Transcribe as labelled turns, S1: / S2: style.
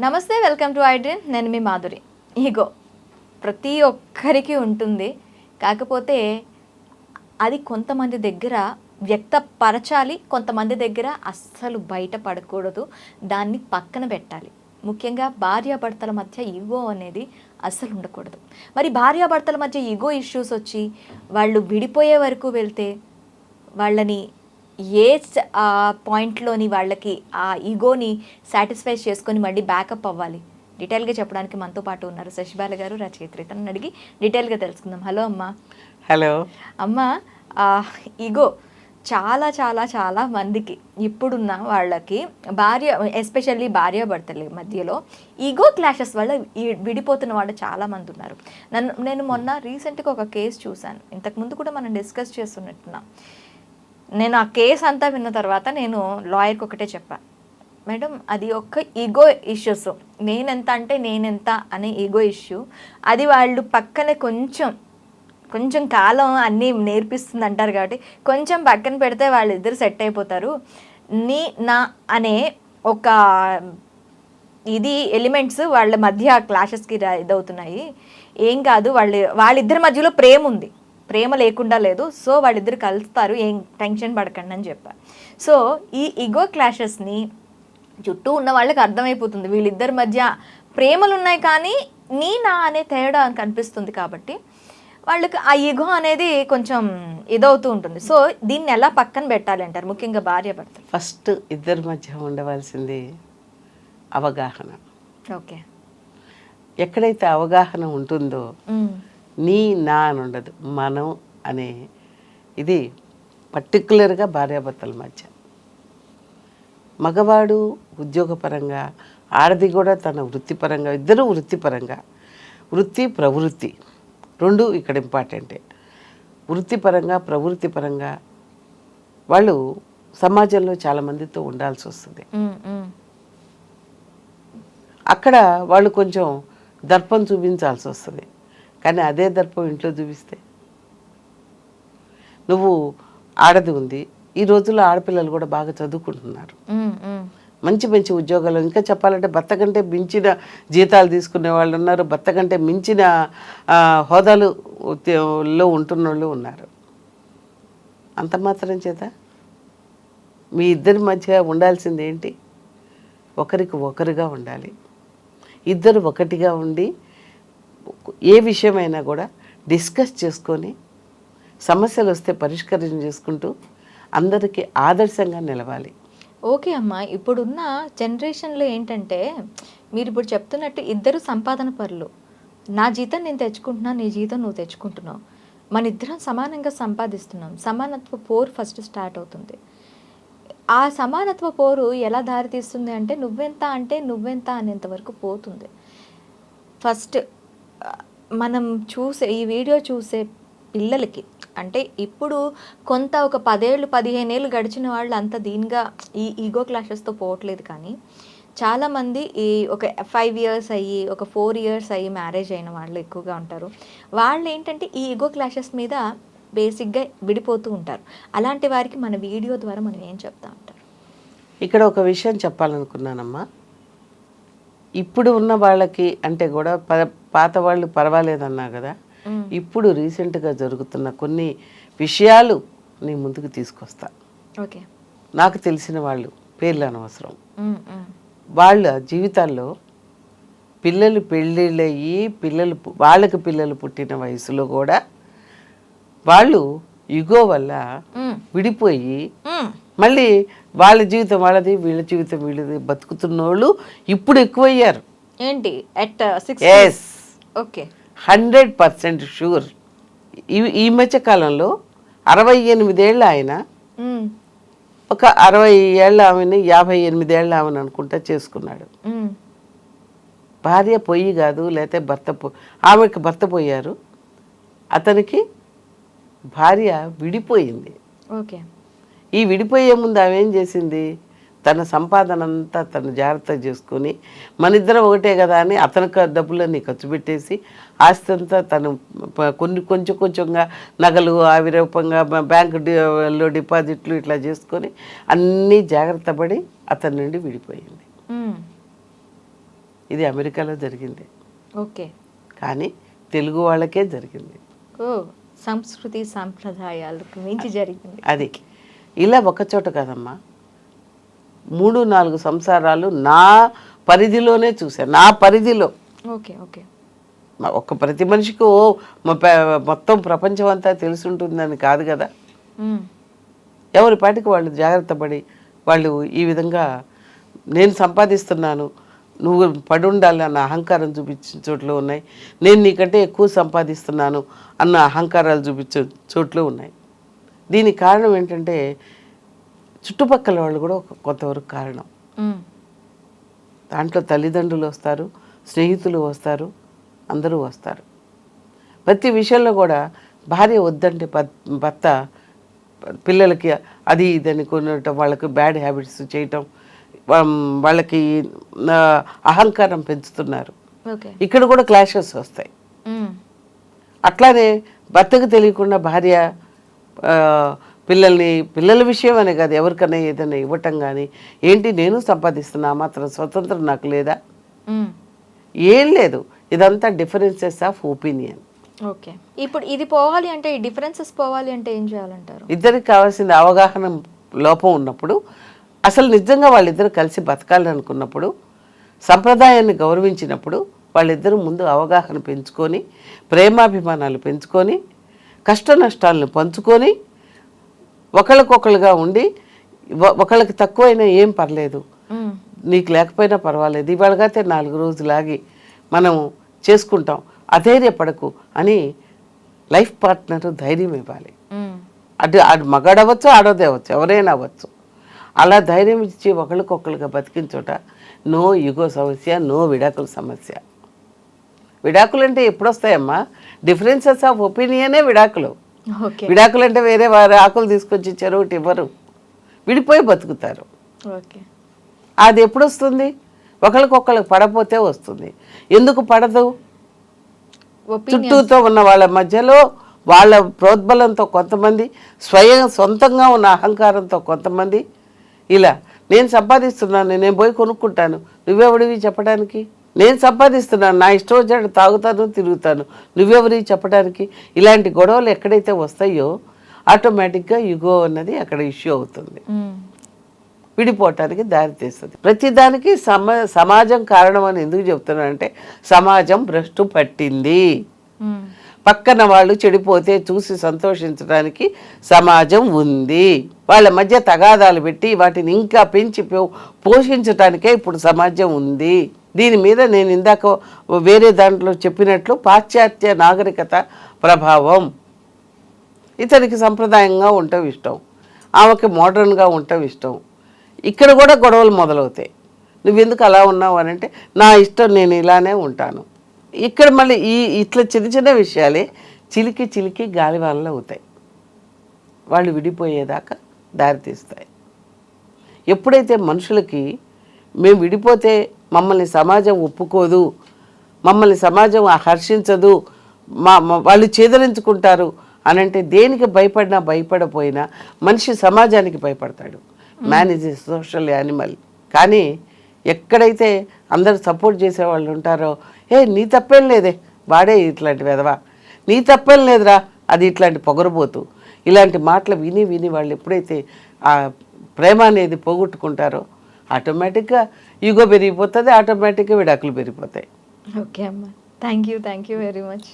S1: నమస్తే welcome to ఐడ్రీన్ నేను మీ మాధురి. ఇగో ప్రతి ఒక్కరికి ఉంటుంది. కాకపోతే అది కొంతమంది దగ్గర వ్యక్తపరచాలి కొంతమంది దగ్గర అస్సలు బయట పడకూడదు దాన్ని పక్కన పెట్టాలి. ముఖ్యంగా భార్యాభర్తల మధ్య ఈగో అనేది అస్సలు ఉండకూడదు. మరి భార్యాభర్తల మధ్య ఈగో ఇష్యూస్ వచ్చి వాళ్ళు విడిపోయే వరకు వెళ్తే వాళ్ళని ఏ పాయింట్లోని వాళ్ళకి ఆ ఈగోని సాటిస్ఫై చేసుకొని మళ్ళీ బ్యాకప్ అవ్వాలి. డీటెయిల్గా చెప్పడానికి మనతో పాటు ఉన్నారు శశిబాల గారు రచయిత్రి తనని అడిగి డీటెయిల్గా తెలుసుకుందాం. హలో అమ్మా.
S2: హలో.
S1: అమ్మ ఈగో చాలా చాలా చాలా మందికి ఇప్పుడున్న వాళ్ళకి భార్య ఎస్పెషల్లీ భార్య భర్తల మధ్యలో ఈగో క్లాషెస్ వల్ల ఈ- విడిపోతున్న వాళ్ళు చాలా మంది ఉన్నారు. నన్ను నేను మొన్న రీసెంట్గా ఒక కేసు చూశాను. ఇంతకుముందు కూడా మనం డిస్కస్ చేస్తున్నట్టున్నాం. నేను ఆ కేసు అంతా విన్న తర్వాత నేను లాయర్కి ఒకటే చెప్పాను మేడం అది ఒక ఈగో ఇష్యూస్. నేనెంత అంటే నేనెంత అనే ఈగో ఇష్యూ. అది వాళ్ళు పక్కనే కొంచెం కొంచెం కాలం అన్నీ నేర్పిస్తుంది అంటారు కాబట్టి కొంచెం పక్కన పెడితే వాళ్ళిద్దరు సెట్ అయిపోతారు. నీ నా అనే ఒక ఇది ఎలిమెంట్స్ వాళ్ళ మధ్య క్లాషెస్కి ఇదవుతున్నాయి. ఏం కాదు వాళ్ళు వాళ్ళిద్దరి మధ్యలో ప్రేమ ఉంది ప్రేమ లేకుండా లేదు. సో వాళ్ళిద్దరు కలుస్తారు. ఏం టెన్షన్ పడకండి అని చెప్పారు సో ఈ ఈగో క్లాషెస్ని చుట్టూ ఉన్న వాళ్ళకి అర్థమైపోతుంది. వీళ్ళిద్దరి మధ్య ప్రేమలు ఉన్నాయి కానీ నీ నా అనే తేడా కనిపిస్తుంది కాబట్టి వాళ్ళకి ఆ ఈగో అనేది కొంచెం ఇదవుతూ ఉంటుంది. సో దీన్ని ఎలా పక్కన పెట్టాలి అంటారు? ముఖ్యంగా భార్య భర్తలు.
S2: ఫస్ట్ ఇద్దరి మధ్య ఉండవలసింది అవగాహన.
S1: ఓకే.
S2: ఎక్కడైతే అవగాహన ఉంటుందో నీ నా అని ఉండదు. మనం అనే ఇది పర్టికులర్గా భార్యాభర్తల మధ్య. మగవాడు ఉద్యోగపరంగా ఆడది కూడా తన వృత్తిపరంగా ఇద్దరు వృత్తిపరంగా. వృత్తి ప్రవృత్తి రెండు ఇక్కడ ఇంపార్టెంటే. వృత్తిపరంగా ప్రవృత్తిపరంగా వాళ్ళు సమాజంలో చాలామందితో ఉండాల్సి వస్తుంది. అక్కడ వాళ్ళు కొంచెం దర్పం చూపించాల్సి వస్తుంది. కానీ అదే దర్పం ఇంట్లో చూపిస్తే. నువ్వు ఆడది ఉంది ఈ రోజుల్లో ఆడపిల్లలు కూడా బాగా చదువుకుంటున్నారు. మంచి మంచి ఉద్యోగాలు ఇంకా చెప్పాలంటే భర్త కంటే మించిన జీతాలు తీసుకునే వాళ్ళు ఉన్నారు భర్త కంటే మించిన హోదాలు ఉద్యోగంలో ఉంటున్న వాళ్ళు ఉన్నారు. అంత మాత్రం చేత? మీ ఇద్దరి మధ్య ఉండాల్సింది ఏంటి ఒకరికి ఒకరుగా ఉండాలి. ఇద్దరు ఒకటిగా ఉండి ఏ విషయమైనా కూడా డిస్కస్ చేసుకొని సమస్యలు వస్తే పరిష్కారం చేసుకుంటూ అందరికీ ఆదర్శంగా నిలవాలి.
S1: ఓకే అమ్మ ఇప్పుడున్న జనరేషన్లో ఏంటంటే మీరు ఇప్పుడు చెప్తున్నట్టు ఇద్దరు సంపాదన పరులు. నా జీతం నేను తెచ్చుకుంటున్నా నీ జీతం నువ్వు తెచ్చుకుంటున్నావు. మన ఇద్దరం సమానంగా సంపాదిస్తున్నాం. సమానత్వ పోరు ఫస్ట్ స్టార్ట్ అవుతుంది. ఆ సమానత్వ పోరు ఎలా దారితీస్తుంది అంటే నువ్వెంత అంటే నువ్వెంత అనేంతవరకు పోతుంది. ఫస్ట్ మనం చూసే ఈ వీడియో చూసే పిల్లలకి అంటే ఇప్పుడు కొంత ఒక పదేళ్ళు పదిహేను ఏళ్ళు గడిచిన వాళ్ళు అంత దీనిగా ఈ ఈగో క్లాషెస్తో పోవట్లేదు కానీ చాలామంది ఈ ఒక ఫైవ్ ఇయర్స్ అయ్యి ఒక ఫోర్ ఇయర్స్ అయ్యి మ్యారేజ్ అయిన వాళ్ళు ఎక్కువగా ఉంటారు. వాళ్ళు ఏంటంటే ఈ ఈగో క్లాషెస్ మీద బేసిక్గా విడిపోతూ ఉంటారు. అలాంటి వారికి మన వీడియో ద్వారా మనం ఏం చెప్తా ఉంటారు
S2: ఇక్కడ ఒక విషయం చెప్పాలనుకున్నానమ్మా. ఇప్పుడు ఉన్న వాళ్ళకి అంటే కూడా ప పాత వాళ్ళు పర్వాలేదన్నా కదా. ఇప్పుడు రీసెంట్గా జరుగుతున్న కొన్ని విషయాలు నీ ముందుకు తీసుకొస్తా.
S1: ఓకే.
S2: నాకు తెలిసిన వాళ్ళు పేర్లు అనవసరం. వాళ్ళ జీవితాల్లో పిల్లలు పెళ్ళిళ్ళయ్యి పిల్లలు వాళ్ళకి పిల్లలు పుట్టిన వయసులో కూడా వాళ్ళు యుగో వల్ల విడిపోయి. మళ్ళీ వాళ్ళ జీవితం వాళ్ళది వీళ్ళ జీవితం వీళ్ళది బతుకుతున్నోళ్ళు ఇప్పుడు ఎక్కువయ్యారు.
S1: ఏంటి? At six okay
S2: hundred percent sure. ఈ మధ్య కాలంలో అరవై ఎనిమిదేళ్ళ ఆయన. ఒక అరవై ఏళ్ళ ఆమెని యాభై ఎనిమిదేళ్ళ ఆమెను అనుకుంటా చేసుకున్నాడు. భార్య పొయ్యి కాదు లేకపోతే భర్త పో ఆమెకు భర్త పోయారు. అతనికి భార్య విడిపోయింది.
S1: ఓకే.
S2: ఈ విడిపోయే ముందు ఆమె ఏం చేసింది? తన సంపాదన అంతా తను జాగ్రత్త చేసుకొని మన ఇద్దరం ఒకటే కదా అని అతనికి డబ్బులన్నీ ఖర్చు పెట్టేసి ఆస్తి అంతా తను కొన్ని కొంచెం కొంచెంగా నగలు ఆవిరూపంగా బ- బ్యాంక్ డి- లో డిపాజిట్లు ఇట్లా చేసుకొని అన్నీ జాగ్రత్త పడి అతని నుండి విడిపోయింది. ఇది అమెరికాలో జరిగింది.
S1: ఓకే.
S2: కానీ తెలుగు వాళ్ళకే జరిగింది.
S1: ఓ సంస్కృతి సాంప్రదాయాలకు మించి జరిగింది.
S2: అది. ఇలా ఒకచోట కదమ్మా. మూడు నాలుగు సంసారాలు నా పరిధిలోనే చూశాను నా పరిధిలో.
S1: Okay okay.
S2: ఒక ప్రతి మనిషికి మొత్తం ప్రపంచం అంతా తెలిసి ఉంటుందని కాదు కదా. ఎవరి పాటికి వాళ్ళు జాగ్రత్త పడి వాళ్ళు ఈ విధంగా నేను సంపాదిస్తున్నాను నువ్వు పడి ఉండాలి అన్న అహంకారం చూపించిన చోట్లు ఉన్నాయి నేను నీకంటే ఎక్కువ సంపాదిస్తున్నాను అన్న అహంకారాలు చూపించే చోట్లు ఉన్నాయి. దీనికి కారణం ఏంటంటే చుట్టుపక్కల వాళ్ళు కూడా ఒక కొంతవరకు కారణం. దాంట్లో తల్లిదండ్రులు వస్తారు స్నేహితులు వస్తారు అందరూ వస్తారు. ప్రతి విషయంలో కూడా భార్య వద్దంటే భర్త- పిల్లలకి అది ఇదని కొనటం వాళ్ళకి బ్యాడ్ హ్యాబిట్స్ చేయటం వాళ్ళకి అహంకారం పెంచుతున్నారు. ఇక్కడ కూడా క్లాషెస్ వస్తాయి. అట్లానే భర్తకు తెలియకుండా భార్య పిల్లల్ని పిల్లల విషయం అనే కాదు ఎవరికైనా ఏదైనా ఇవ్వటం కానీ ఏంటి నేను సంపాదిస్తున్నా మాత్రం స్వతంత్రం నాకు లేదా. ఏం లేదు. ఇదంతా డిఫరెన్సెస్ ఆఫ్ ఒపీనియన్.
S1: ఓకే. ఇప్పుడు ఇది పోవాలి అంటే ఈ డిఫరెన్సెస్ పోవాలి అంటే ఏం చేయాలంటారు?
S2: ఇద్దరికి కావాల్సిన అవగాహన లోపం ఉన్నప్పుడు అసలు నిజంగా వాళ్ళిద్దరు కలిసి బతకాలి అనుకున్నప్పుడు సంప్రదాయాన్ని గౌరవించినప్పుడు వాళ్ళిద్దరూ ముందు అవగాహన పెంచుకొని ప్రేమాభిమానాలు పెంచుకొని కష్ట నష్టాలను పంచుకొని ఒకళ్ళకొకళ్ళుగా ఉండి ఒకళ్ళకి తక్కువైనా ఏం పర్లేదు. నీకు లేకపోయినా పర్వాలేదు. ఇవాళగైతే నాలుగు రోజులాగి మనం చేసుకుంటాం. అధైర్యపడకు అని లైఫ్ పార్ట్నర్ ధైర్యం ఇవ్వాలి. అటు అటు మగాడవచ్చు ఆడోదే అవ్వచ్చు ఎవరైనా అవ్వచ్చు. అలా ధైర్యం ఇచ్చి ఒకరికొకరుగా బతికించోట నో యుగో సమస్య నో విడాకుల సమస్య. విడాకులు అంటే ఎప్పుడు వస్తాయమ్మా డిఫరెన్సెస్ ఆఫ్ ఒపీనియనే విడాకులు. విడాకులు అంటే వేరే వారి ఆకులు తీసుకొచ్చి చెరువుటి ఇవ్వరు. విడిపోయి బతుకుతారు.
S1: ఓకే.
S2: అది ఎప్పుడు వస్తుంది? ఒకరికొకరికి పడపోతే వస్తుంది. ఎందుకు పడదు? చుట్టూతో ఉన్న వాళ్ళ మధ్యలో వాళ్ళ ప్రోద్బలంతో కొంతమంది స్వయం సొంతంగా ఉన్న అహంకారంతో కొంతమంది. ఇలా నేను సంపాదిస్తున్నాను నేను పోయి కొనుక్కుంటాను. నువ్వెవడివి చెప్పడానికి? నేను సంపాదిస్తున్నాను నా ఇష్టం వచ్చినట్టు తాగుతాను తిరుగుతాను. నువ్వెవరివి చెప్పడానికి? ఇలాంటి గొడవలు ఎక్కడైతే వస్తాయో ఆటోమేటిక్గా యుగో అన్నది అక్కడ ఇష్యూ అవుతుంది. విడిపోవటానికి దారితీస్తుంది ప్రతిదానికి సమ సమాజం కారణం అని ఎందుకు చెప్తున్నానంటే సమాజం భ్రష్టు పట్టింది. పక్కన వాళ్ళు చెడిపోతే చూసి సంతోషించడానికి సమాజం ఉంది. వాళ్ళ మధ్య తగాదాలు పెట్టి వాటిని ఇంకా పెంచి పో- పోషించటానికే ఇప్పుడు సమాజం ఉంది. దీని మీద నేను ఇందాక వేరే దాంట్లో చెప్పినట్లు పాశ్చాత్య నాగరికత ప్రభావం. ఇతనికి సంప్రదాయంగా ఉండటం ఇష్టం. ఆమెకి మోడర్న్గా ఉండటం ఇష్టం. ఇక్కడ కూడా గొడవలు మొదలవుతాయి. నువ్వెందుకు అలా ఉన్నావు అని అంటే నా ఇష్టం నేను ఇలానే ఉంటాను. ఇక్కడ మళ్ళీ ఈ ఇట్లా చిన్న చిన్న విషయాలే చిలికి చిలికి గాలివానలు అవుతాయి. వాళ్ళు విడిపోయేదాకా దారితీస్తాయి ఎప్పుడైతే మనుషులకి మేము విడిపోతే మమ్మల్ని సమాజం ఒప్పుకోదు మమ్మల్ని సమాజం హర్షించదు మా వాళ్ళు చేదరించుకుంటారు అని అంటే దేనికి భయపడినా భయపడపోయినా మనిషి సమాజానికి భయపడతాడు. Man is a social animal కానీ ఎక్కడైతే అందరు సపోర్ట్ చేసే వాళ్ళు ఉంటారో ఏ నీ తప్పేం లేదే. వాడే ఇట్లాంటి వెధవా. నీ తప్పేం లేదురా అది ఇట్లాంటి పొగరబోతు. ఇలాంటి మాటలు విని విని వాళ్ళు ఎప్పుడైతే ఆ ప్రేమ అనేది పోగొట్టుకుంటారో ఆటోమేటిక్గా ఈగో పెరిగిపోతుంది ఆటోమేటిక్గా విడాకులు పెరిగిపోతాయి.
S1: ఓకే అమ్మా. Thank you thank you very much